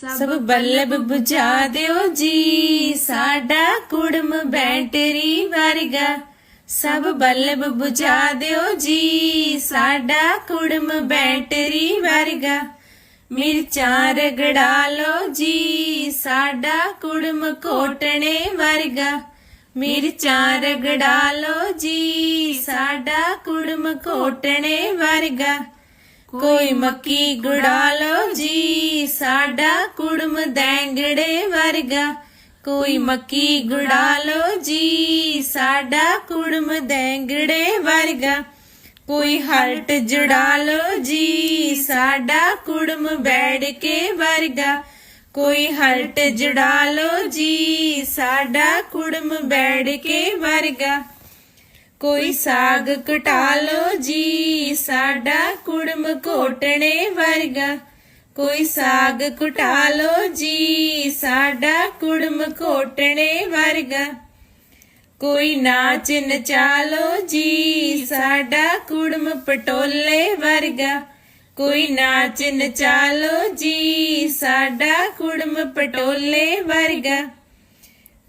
ਸਭ ਬੱਲਬ ਬੁਝਾ ਦਿਓ ਜੀ। ਸਾਡਾ ਕੁੜਮ ਬੈਟਰੀ ਵਰਗਾ। ਸਭ ਬੱਲਬ ਬੁਝਾ ਦਿਓ ਜੀ। ਸਾਡਾ ਕੁੜਮ ਬੈਟਰੀ ਵਰਗਾ। ਮਿਰਚਾਂ ਰਗੜਾ ਲੋ ਜੀ। ਸਾਡਾ ਕੁੜਮ ਕੋਟਣੇ ਵਰਗਾ। ਮਿਰਚਾਂ ਰਗੜਾ ਲੋ ਜੀ। ਸਾਡਾ ਕੁੜਮ ਕੋਟਣੇ ਵਰਗਾ। ਕੋਈ ਮੱਕੀ ਗੁੜਾ ਲੋ ਜੀ। ਸਾਡਾ ਕੁੜਮ ਦੈਂਗੜੇ ਵਰਗਾ। ਕੋਈ ਮੱਕੀ ਗੁੜਾ ਲੋ ਜੀ, ਸਾਡਾ ਕੁੜਮ ਦੈਂਗੜੇ ਵਰਗਾ। ਕੋਈ ਹਲਟ ਜੁੜਾ ਲੋ ਜੀ, ਸਾਡਾ ਕੁੜਮ ਬੈੜ ਕੇ ਵਰਗਾ। ਕੋਈ ਹਲਟ ਜੁੜਾ ਲੋ ਜੀ, ਸਾਡਾ ਕੁੜਮ ਬੈੜ ਕੇ ਵਰਗਾ। ਕੋਈ ਸਾਗ ਕਟਾ ਲੋ ਜੀ, ਸਾਡਾ ਕੁੜਮ ਘੋਟਣੇ ਵਰਗਾ। ਕੋਈ ਸਾਗ ਕਟਾ ਲੋ ਜੀ, ਸਾਡਾ ਕੁੜਮ ਘੋਟਣੇ ਵਰਗਾ। ਕੋਈ ਨਾਚ ਨਚਾ ਲੋ ਜੀ, ਸਾਡਾ ਕੁੜਮ ਪਟੋਲੇ ਵਰਗਾ। ਕੋਈ ਨਾਚ ਨਚਾ ਲੋ ਜੀ, ਸਾਡਾ ਕੁੜਮ ਪਟੋਲੇ ਵਰਗਾ।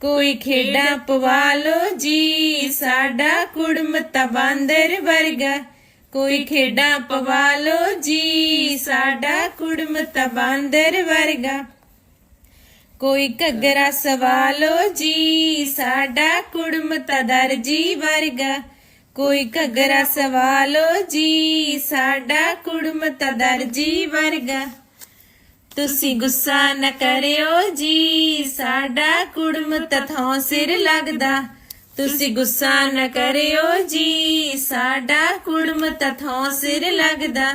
ਕੋਈ ਖੇਡਾਂ ਪਵਾ ਲੋ ਜੀ, ਸਾਡਾ ਕੁੜਮ ਤਬਾਂਦਰ ਵਰਗਾ। ਕੋਈ ਖੇਡਾਂ ਪਵਾ ਲੋ ਜੀ, ਸਾਡਾ ਕੁੜਮ ਤਬਾਂਦਰ ਵਰਗਾ। ਕੋਈ ਘੱਗਰਾ ਸਵਾ ਲੋ ਜੀ, ਸਾਡਾ ਕੁੜਮ ਤਦਰਜੀ ਵਰਗਾ। ਕੋਈ ਘੱਗਰਾ ਸਵਾ ਲੋ ਜੀ, ਸਾਡਾ ਕੁੜਮ ਤਦਰਜੀ ਵਰਗਾ। ਤੁਸੀਂ ਗੁੱਸਾ ਨਾ ਕਰਿਓ ਜੀ, ਸਾਡਾ ਕੁੜਮ ਤਥੋਂ ਸਿਰ ਲੱਗਦਾ। ਤੁਸੀਂ ਗੁੱਸਾ ਨਾ ਕਰਿਓ ਜੀ ਸਾਡਾ ਕੁੜਮ ਤਥੋਂ ਸਿਰ ਲੱਗਦਾ।